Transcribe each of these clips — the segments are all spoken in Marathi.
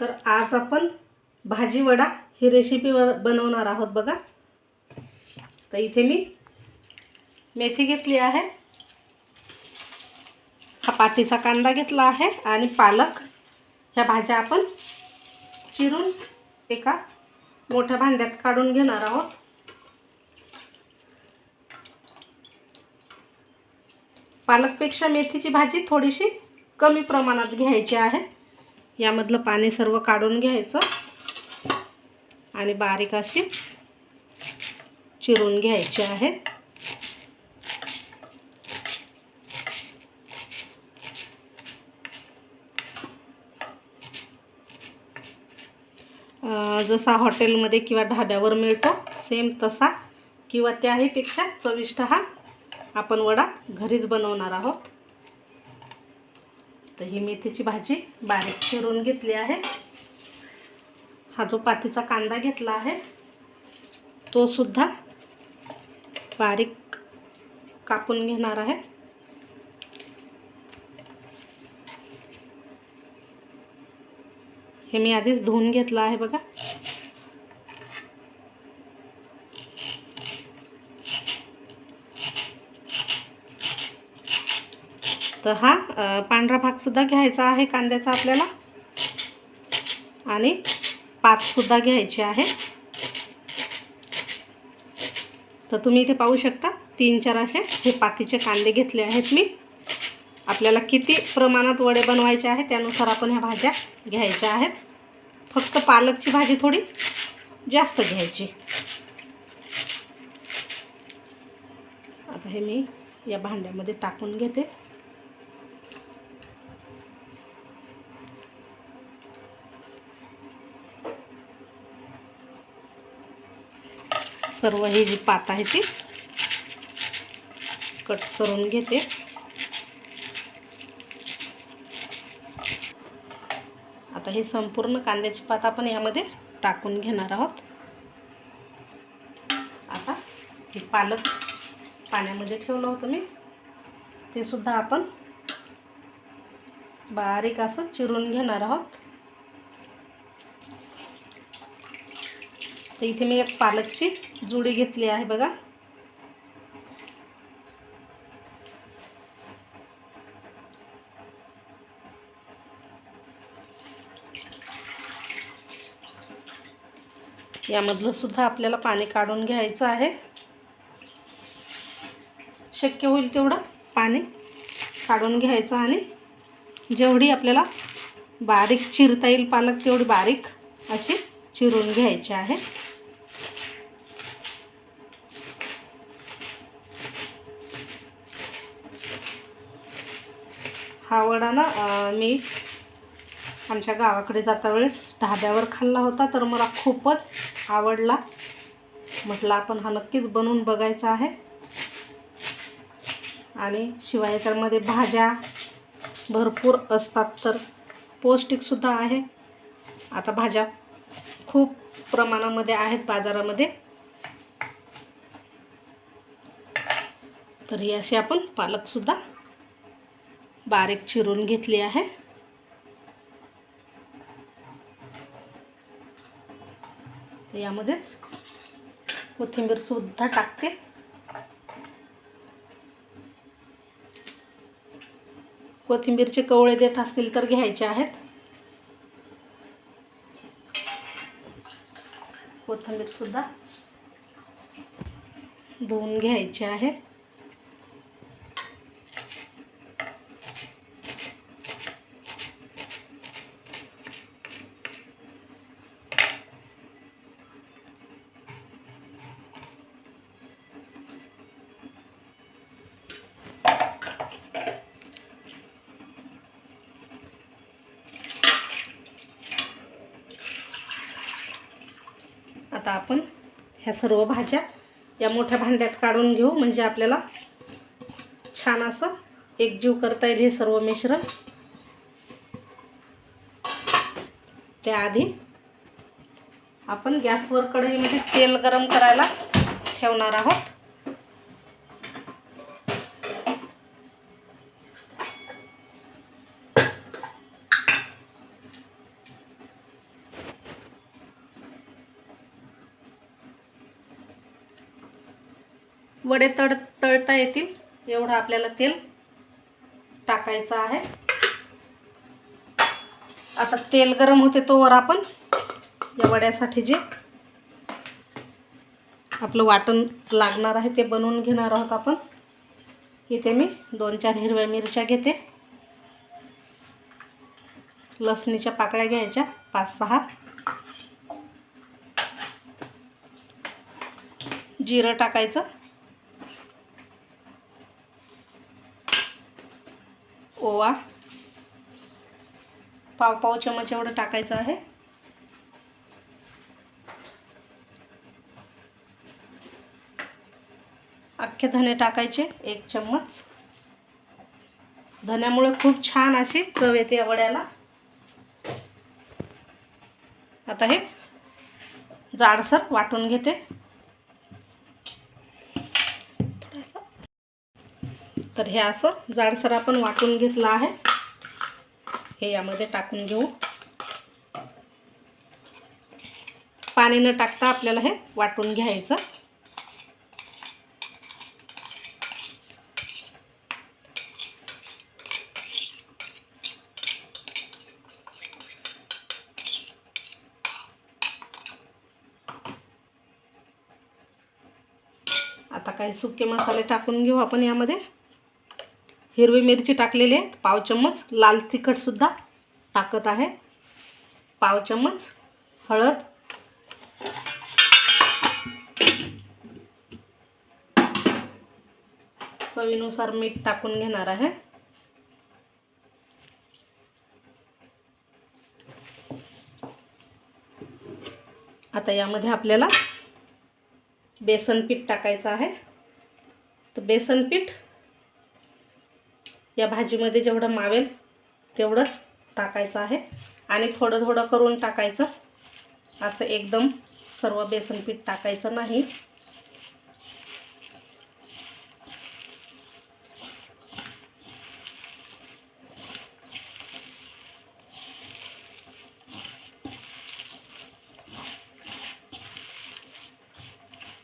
तर आज आपण भाजी वडा ही रेसिपी व बनवणार आहोत बघा. तर इथे मी मेथी घेतली आहे. हा पातीचा कांदा घेतला आहे आणि पालक ह्या भाज्या आपण चिरून एका मोठ्या भांड्यात काढून घेणार आहोत. पालकपेक्षा मेथीची भाजी थोडीशी कमी प्रमाणात घ्यायची आहे. यामधलं पाणी सर्व काढून घ्यायचं. आणि बारीक अशी चिरून घ्यायची आहे. जसा हॉटेलमध्ये किंवा ढाब्यावर मिळतो सेम तसा. किंवा त्याहीपेक्षा चविष्ट हा आपण वडा घरीच बनवणार आहोत. तर ही मेथीची भाजी बारीक चिरून घेतली आहे. हा जो पातीचा कांदा घेतला आहे तो सुद्धा बारीक कापून घेणार आहे. हे मी आधीच धुवून घेतलं आहे बघा. तर हा पांढरा भागसुद्धा घ्यायचा आहे कांद्याचा आपल्याला. आणि पातसुद्धा घ्यायची आहे. तर तुम्ही इथे पाहू शकता तीन चार असे हे पातीचे कांदे घेतले आहेत मी. आपल्याला किती प्रमाणात वडे बनवायचे आहे त्यानुसार आपण ह्या भाज्या घ्यायच्या आहेत. फक्त पालकची भाजी थोडी जास्त घ्यायची. आता हे मी या भांड्यामध्ये टाकून घेते. सर्व ही जी पात आहे ती कट करून घेते. आता हे संपूर्ण कांद्याची पात आपण यामध्ये टाकून घेणार आहोत. आता हे पालक पाण्यामध्ये ठेवलं होतं मी. ते सुद्धा आपण बारीक असं चिरून घेणार आहोत. तर इथे मी एक पालकची जुडी घेतली आहे बघा. यामधलं सुद्धा आपल्याला पाणी काढून घ्यायचं आहे. शक्य होईल तेवढं पाणी काढून घ्यायचं आणि जेवढी आपल्याला बारीक चिरता येईल पालक तेवढी बारीक अशी चिरून घ्यायची आहे. हा वडा ना मी आमच्या गावाकडे जाता वेळेस ढाब्यावर खाल्ला होता तर मला खूपच आवडला. म्हटलं आपण हा नक्कीच बनवून बघायचा आहे. आणि शिवाय याच्यामध्ये भाज्या भरपूर असतात तर पौष्टिकसुद्धा आहे. आता भाज्या खूप प्रमाणामध्ये आहेत बाजारामध्ये. तर ही अशी आपण पालकसुद्धा बारीक चिरून घेतली आहे. यामध्येच कोथिंबीर सुद्धा टाकते. कोथिंबीरचे कवळे देत असतील तर घ्यायचे आहेत. कोथिंबीर सुद्धा धुवून घ्यायचे आहे. आता आपण ह्या सर्व भाज्या या मोठ्या भांड्यात काढून घेऊ. म्हणजे आपल्याला छान असं एकजीव करता येईल हे सर्व मिश्रण. त्याआधी आपण गॅसवर कढईमध्ये तेल गरम करायला ठेवणार आहोत. वडे तळ तळता येतील. एवढं आपल्याला तेल टाकायचं आहे. आता तेल गरम होते तोवर आपण या वड्यासाठी जे आपलं वाटण लागणार आहे ते बनवून घेणार आहोत आपण. इथे मी दोन चार हिरव्या मिरच्या घेते. लसणीच्या पाकळ्या घ्यायच्या पाच सहा जिरं टाकायचं. ओवा. पाव पाव चमच एवढं टाकायचं आहे. अख्खे धने टाकायचे एक चम्मच. धन्यामुळे खूप छान अशी चव येते वड्याला. आता हे जाडसर वाटून घेते. तर हे असं जाडसर आपण वाटून घेतलं आहे. हे यामध्ये टाकून घेऊ. पाणी न टाकता आपल्याला हे वाटून घ्यायचं. आता काही सुके मसाले टाकून घेऊ आपण यामध्ये. हिरवी मिरची टाकलेली आहे. पाव चम्मच. लाल तिखटसुद्धा टाकत आहे. पाव चम्मच. हळद. चवीनुसार मीठ टाकून घेणार आहे. आता यामध्ये आपल्याला बेसन पीठ टाकायचं आहे. तर बेसन पीठ या भाजीमध्ये जेवढं मावेल तेवढंच टाकायचं आहे. आणि थोडं थोडं करून टाकायचं. असं एकदम सर्व बेसन पीठ टाकायचं नाही.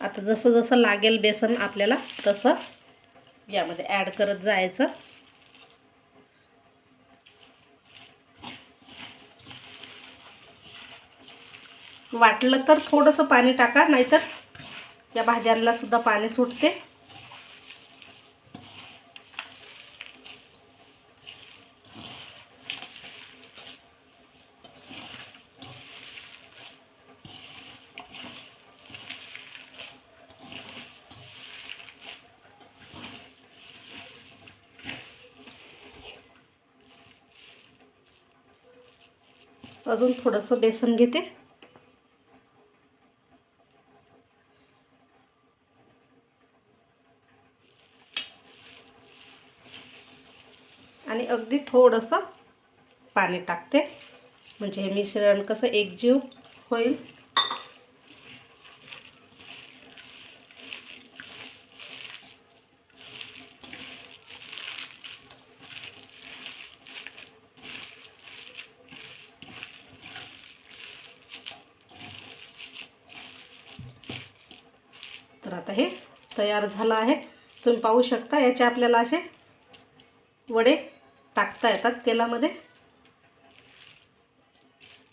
आता जसं जसं लागेल बेसन आपल्याला तसं यामध्ये ॲड करत जायचं. वाटलं तर थोडंसं पाणी टाका नाहीतर या भाज्यांना सुद्धा पाणी सुटते. अजून थोडंसं बेसन घेते आणि अगदी थोडंसं पाणी टाकते. म्हणजे हे मिश्रण कसं एकजीव होईल. तर आता हे तयार झालं आहे. तुम्ही पाहू शकता याचे आपल्याला असे वडे टाकता येतात तेलामध्ये.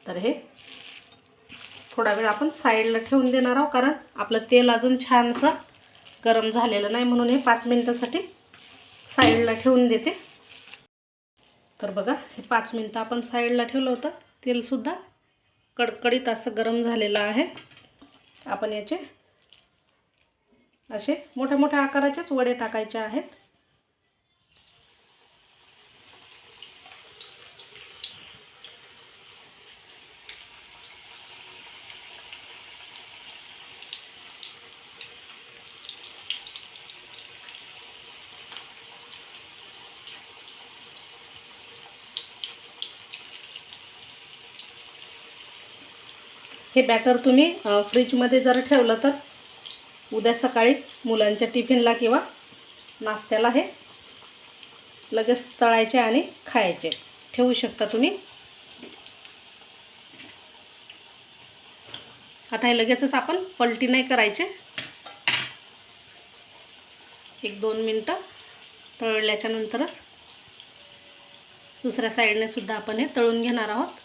तर हे थोडा वेळ आपण साईडला ठेवून देणार आहोत कारण आपलं तेल अजून छानसं गरम झालेलं नाही म्हणून हे पाच मिनटासाठी साईडला ठेवून देते. तर बघा हे पाच मिनटं आपण साईडला ठेवलं होतं. तेलसुद्धा कडकडीत असं गरम झालेलं आहे. आपण याचे असे मोठ्या मोठ्या आकाराचेच वडे टाकायचे आहेत. हे बॅटर तुम्ही फ्रीजमध्ये जर ठेवलं तर उद्या सकाळी मुलांच्या टिफिनला किंवा नाश्त्याला हे लगेच तळायचे आणि खायचे. ठेवू शकता तुम्ही? आता हे लगेचच आपण पलटी नाही करायचे. एक दोन मिनटं तळल्याच्यानंतरच दुसऱ्या साईडने सुद्धा आपण हे तळून घेणार आहोत.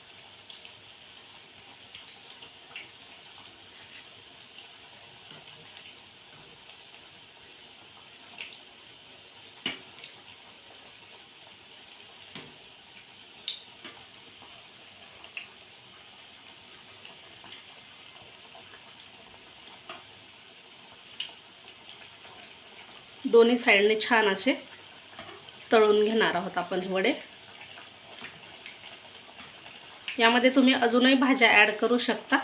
दोन्ही साईडने छान असे तळून घेणार आहोत आपण हे वडे. यामध्ये तुम्ही अजूनही भाज्या ॲड करू शकता.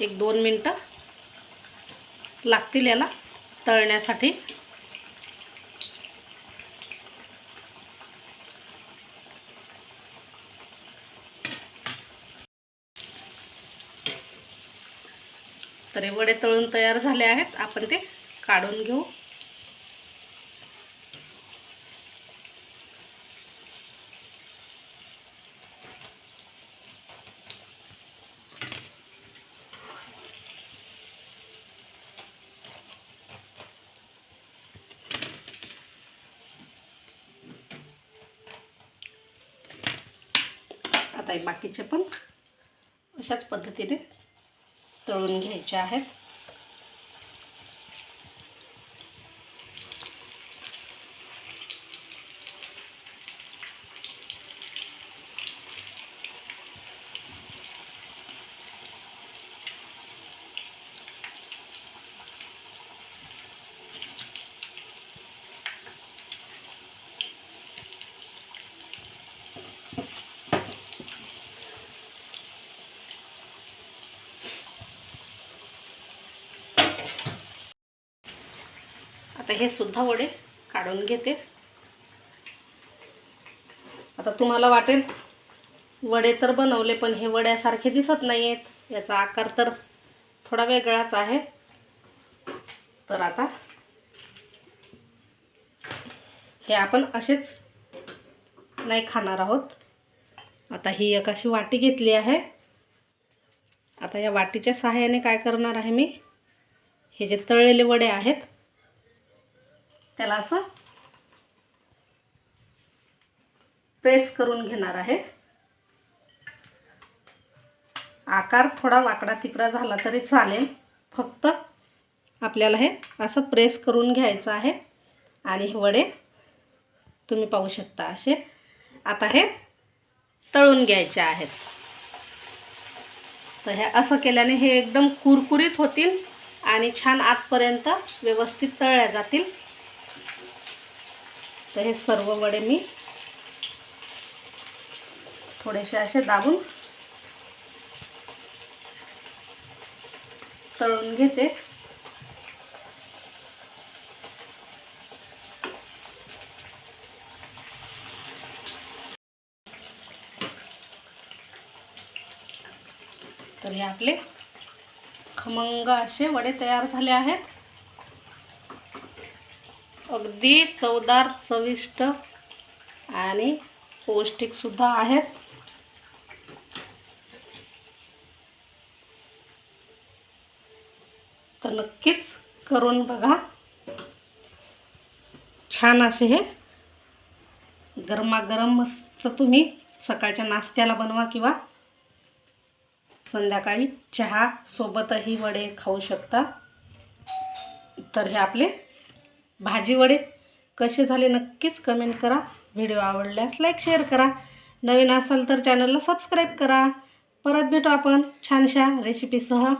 एक दोन मिनटं लागतील याला तळण्यासाठी. तर हे वडे तळून तयार झाले आहेत. आपण ते काढून घेऊ. आता बाकीचे पण अशाच पद्धतीने तळून घ्यायचे आहेत. आता हे सुद्धा वडे काढून घेते. आता तुम्हाला वाटेल वडे तर बनवले पण हे वड्यासारखे दिसत नाही आहेत याचा आकार तर थोडा वेगळाच आहे. तर आता हे आपण असेच नाही खाणार आहोत. आता ही एक अशी वाटी घेतली आहे. आता या वाटीच्या सहाय्याने काय करणार आहे मी? हे जे तळलेले वडे आहेत त्याला असं प्रेस करून घेणार आहे. आकार थोडा वाकडा तिकडा झाला तरी चालेल. फक्त आपल्याला हे असं प्रेस करून घ्यायचं आहे. आणि हे वडे तुम्ही पाहू शकता असे. आता हे तळून घ्यायचे आहेत. तर हे असं केल्याने हे एकदम कुरकुरीत होतील आणि छान आतपर्यंत व्यवस्थित तळल्या जातील. तर हे सर्व वडे मी थोडेसे असे दाबून तळून घेते. तर हे आपले खमंग असे वडे तयार झाले आहेत. अगदी चवदार चविष्ट आणि पौष्टिकसुद्धा आहेत. तर नक्कीच करून बघा. छान असे हे गरमागरम मस्त तुम्ही सकाळच्या नाश्त्याला बनवा किंवा संध्याकाळी चहा सोबतही वडे खाऊ शकता. तर हे आपले भाजी वडे कसे झाले नक्कीच कमेंट करा. व्हिडिओ आवडल्यास लाईक शेअर करा. नवीन असाल तर चॅनलला सबस्क्राईब करा. परत भेटू आपण छानशा रेसिपीसह